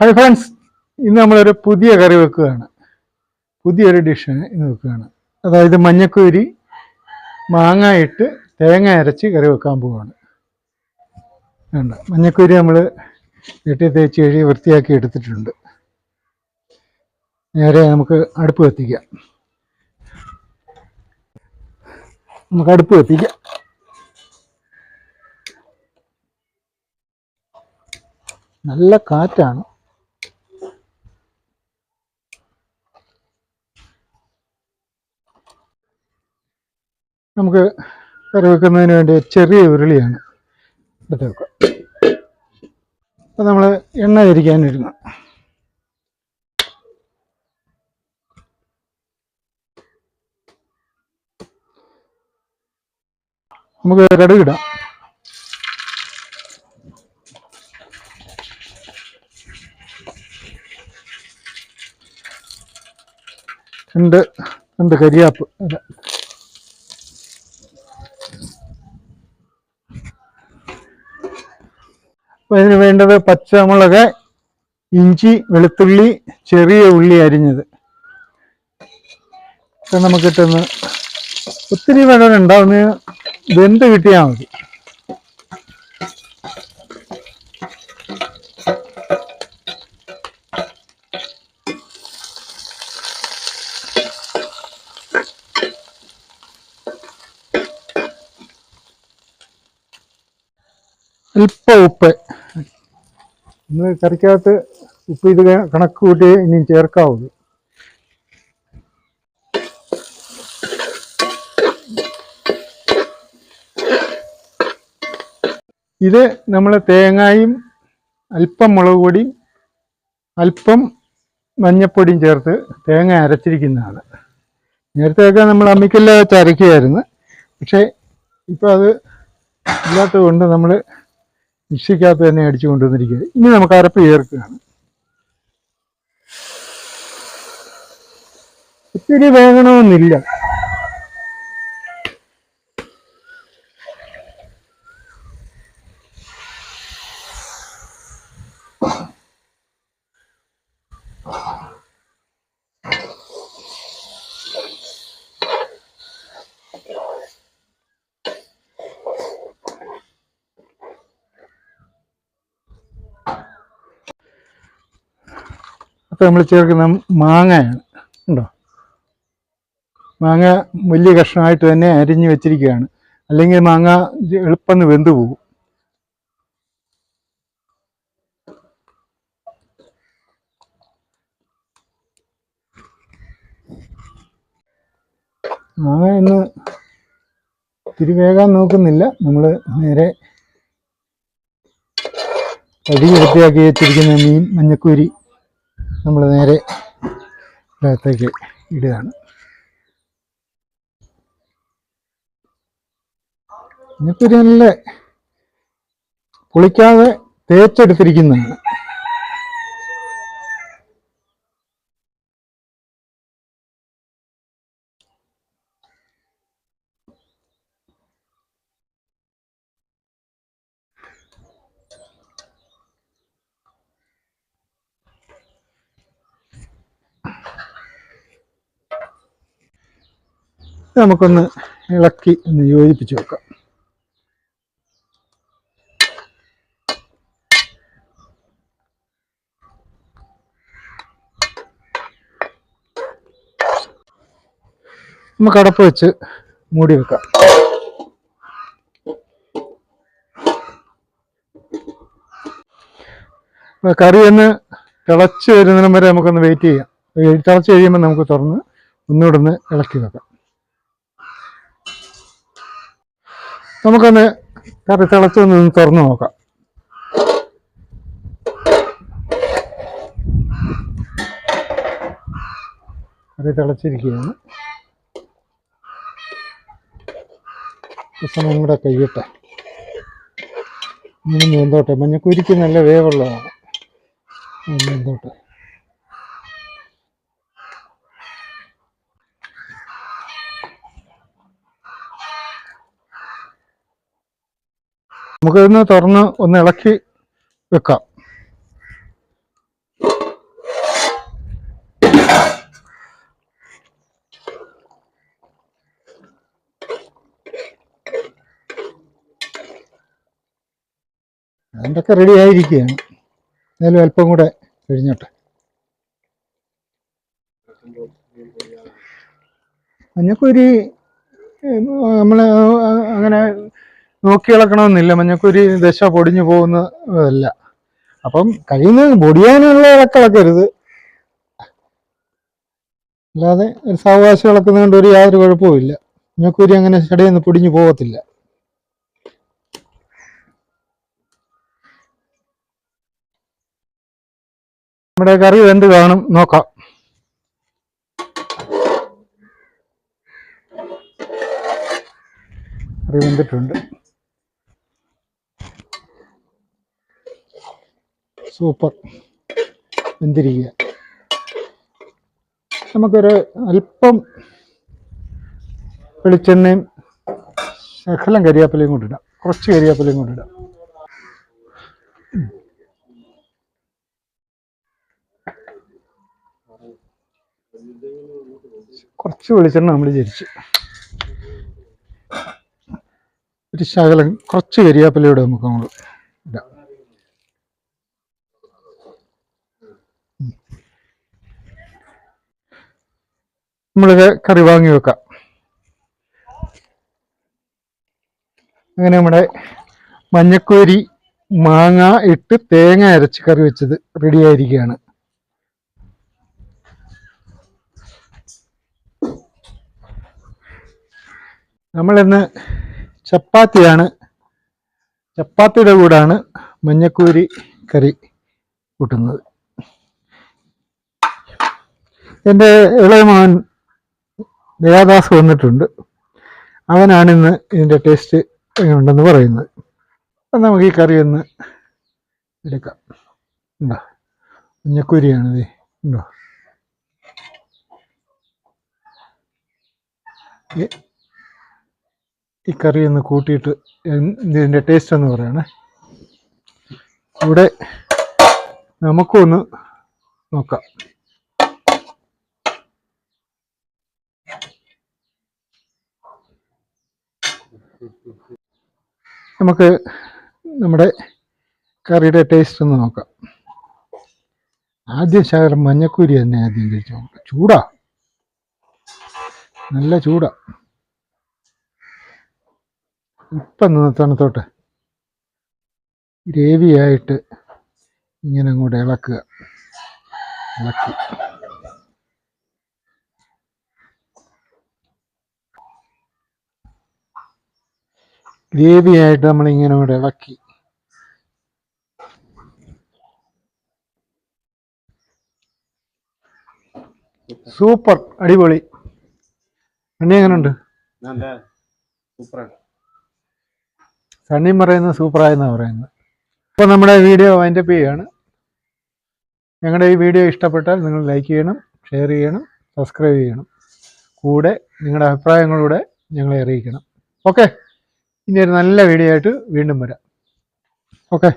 Hi friends ഇന്ന് നമ്മളൊരു പുതിയ കറി വെക്കുകയാണ്. പുതിയൊരു ഡിഷ് ഇന്ന് വെക്കുകയാണ്. അതായത് മഞ്ഞക്കുരി മാങ്ങ ഇട്ട് തേങ്ങ അരച്ച് കറി വെക്കാൻ പോവുകയാണ് വേണ്ട മഞ്ഞക്കുരി നമ്മൾ വെട്ടി തേച്ച് കഴുകി വൃത്തിയാക്കി എടുത്തിട്ടുണ്ട്. നേരെ നമുക്ക് അടുപ്പ് കത്തിക്കാം. നമുക്ക് അടുപ്പ് കത്തിക്കാം. നല്ല കാറ്റാണ്. നമുക്ക് കറി വെക്കുന്നതിന് വേണ്ടി ചെറിയ ഉരുളിയാണ് എടുത്ത് വെക്കുക. അപ്പോൾ നമ്മൾ എണ്ണ തിരിക്കാനിരുന്നു നമുക്ക് കടുകിടാം. രണ്ട് രണ്ട് കരിയാപ്പ് അപ്പൊ ഇതിന് വേണ്ടത് പച്ചമുളക് ഇഞ്ചി വെളുത്തുള്ളി ചെറിയ ഉള്ളി അരിഞ്ഞത്. ഇപ്പൊ നമുക്കിട്ടൊന്ന് ഒത്തിരി വെള്ളം ഉണ്ടാവുന്ന വെന്ത് കിട്ടിയാൽ മതി. അല്പം ഉപ്പ്. നമ്മൾ കറിക്കകത്ത് ഉപ്പ് ഇത് കണക്ക് കൂട്ടി ഇനിയും ചേർക്കാവുള്ളൂ ഇത് നമ്മൾ തേങ്ങായും അല്പം മുളക് പൊടിയും അല്പം മഞ്ഞപ്പൊടിയും ചേർത്ത് തേങ്ങ അരച്ചിരിക്കുന്നതാണ്. നേരത്തെയൊക്കെ നമ്മൾ അമ്മിക്കല്ല അരയ്ക്കുമായിരുന്നു. പക്ഷേ ഇപ്പോൾ അത് ഇല്ലാത്തത് കൊണ്ട് നമ്മൾ മിക്സിക്കകത്ത് തന്നെ അടിച്ചു കൊണ്ടുവന്നിരിക്കുക ഇനി നമുക്ക് അരപ്പ് ചേർക്കുകയാണ്. ഒത്തിരി വേകണമെന്നില്ല. അപ്പോൾ നമ്മൾ ചേർക്കുന്ന മാങ്ങയാണ് ഉണ്ടോ? മാങ്ങ വലിയ കഷ്ണമായിട്ട് തന്നെ അരിഞ്ഞ് വെച്ചിരിക്കുകയാണ്. അല്ലെങ്കിൽ മാങ്ങ എളുപ്പം വെന്തു പോകും. മാങ്ങ ഇന്ന് തിരി വേഗം നോക്കുന്നില്ല. നമ്മൾ നേരെ കഴുകി വൃത്തിയാക്കി വെച്ചിരിക്കുന്ന മീൻ മഞ്ഞക്കൂരി നമ്മൾ നേരെ ഇതിനകത്തേക്ക് ഇടുകയാണ്. ഇങ്ങനത്തെ ഒരു നല്ല പൊളിക്കാതെ തേച്ചെടുത്തിരിക്കുന്നതാണ്. നമുക്കൊന്ന് ഇളക്കി ഒന്ന് യോജിപ്പിച്ച് വെക്കാം. നമുക്ക് അടപ്പ് വെച്ച് മൂടി വെക്കാം. കറി ഒന്ന് തിളച്ച് വരുന്നതിനും വരെ നമുക്കൊന്ന് വെയിറ്റ് ചെയ്യാം. തിളച്ച് കഴിയുമ്പോൾ നമുക്ക് തുറന്ന് ഒന്നുകൂടെ ഒന്ന് ഇളക്കി വെക്കാം. നമുക്കൊന്ന് കറി തിളച്ചു നിന്ന് തുറന്നു നോക്കാം. കറി തിളച്ചിരിക്കുകയാണ്. സമയം കൂടെ കഴിയട്ടെ ഇനി നീന്തോട്ടെ. മഞ്ഞക്കുരിക്ക് നല്ല വേവുള്ളതാണ്. ഒന്ന് നമുക്കിന്ന് തുറന്ന് ഒന്ന് ഇളക്കി വെക്കാം. അതിന്റെയൊക്കെ റെഡി ആയിരിക്കുകയാണ്? എന്നാലും അല്പം കൂടെ കഴിഞ്ഞോട്ടെ. ഞങ്ങൾക്കൊരു നമ്മൾ അങ്ങനെ നോക്കി ഇളക്കണമെന്നില്ല. മഞ്ഞക്കുരി ദശ പൊടിഞ്ഞു പോകുന്നതല്ല. അപ്പം കഴിയുന്ന പൊടിയാനുള്ള ഇളക്കിളക്കരുത് അല്ലാതെ ഒരു സാവകാശം ഇളക്കുന്നതുകൊണ്ട് ഒരു യാതൊരു കുഴപ്പവുമില്ല മഞ്ഞക്കുരി അങ്ങനെ ചടയൊന്നും പൊടിഞ്ഞു പോകത്തില്ല. നമ്മുടെ കറി എന്ത് കാണും. നോക്കാം. കറി സൂപ്പർ. വെന്തിരിക്കുക നമുക്കൊരു അല്പം വെളിച്ചെണ്ണയും ശകലം കരിയാപ്പിലയും കൊണ്ടിടാം കുറച്ച് കരിയാപ്പിലയും കൊണ്ടിടാം കുറച്ച് വെളിച്ചെണ്ണ നമ്മൾ ജരിച്ചു ഒരു ശകലം കുറച്ച് കരിയാപ്പിലയോടെ നമുക്ക് നമ്മൾ ഇടാം. നമ്മളിത് കറി വാങ്ങി വെക്കാം. അങ്ങനെ നമ്മുടെ മഞ്ഞക്കോരി മാങ്ങ ഇട്ട് തേങ്ങ അരച്ച് കറി വെച്ചത് റെഡി ആയിരിക്കുകയാണ്. നമ്മളിന്ന് ചപ്പാത്തിയാണ് ചപ്പാത്തിയുടെ കൂടാണ് മഞ്ഞക്കൂരി കറി കൂട്ടുന്നത്. എന്റെ ഇളയ മകൻ ദയാദാസ് വന്നിട്ടുണ്ട്. അവനാണ് ഇന്ന് ഇതിന്റെ ടേസ്റ്റ് എങ്ങനെയുണ്ടെന്ന് പറയുന്നത്. അപ്പം നമുക്ക് ഈ കറി ഒന്ന് എടുക്കാം. ഉണ്ടോ? മഞ്ഞക്കുരിയാണിത് ഉണ്ടോ? ഈ- കറി ഒന്ന് കൂട്ടിയിട്ട് ഇതിന്റെ ടേസ്റ്റ് എന്ന് പറയണേ. ഇവിടെ നമുക്കൊന്ന് നോക്കാം. നമുക്ക് നമ്മുടെ കറിയുടെ ടേസ്റ്റ് ഒന്ന് നോക്കാം. ആദ്യം ശകലം മഞ്ഞക്കൂരി തന്നെ ആദ്യം കഴിച്ചു നോക്കാം. ചൂടാ. നല്ല ചൂടാ. ഇപ്പം തണുത്തോട്ടെ. ഗ്രേവിയായിട്ട് ഇങ്ങനെ അങ്ങോട്ട് ഇളക്കുക. ഇളക്കി. ഗ്രേവിയായിട്ട് നമ്മളിങ്ങനെ ഇവിടെ ഇളക്കി. സൂപ്പർ അടിപൊളി. എണ്ണ എങ്ങനെയുണ്ട് സണ്ണിയും പറയുന്നത് സൂപ്പറായെന്നാണ് പറയുന്നത്. അപ്പോൾ നമ്മുടെ വീഡിയോ വൈൻഡപ്പ് ചെയ്യുകയാണ് ഞങ്ങളുടെ ഈ വീഡിയോ ഇഷ്ടപ്പെട്ടാൽ നിങ്ങൾ ലൈക്ക് ചെയ്യണം ഷെയർ ചെയ്യണം സബ്സ്ക്രൈബ് ചെയ്യണം. കൂടെ നിങ്ങളുടെ അഭിപ്രായങ്ങളൂടെ ഞങ്ങളെ അറിയിക്കണം. ഓക്കെ ഇനി ഒരു നല്ല വീഡിയോ ആയിട്ട് വീണ്ടും വരാം. ഓക്കെ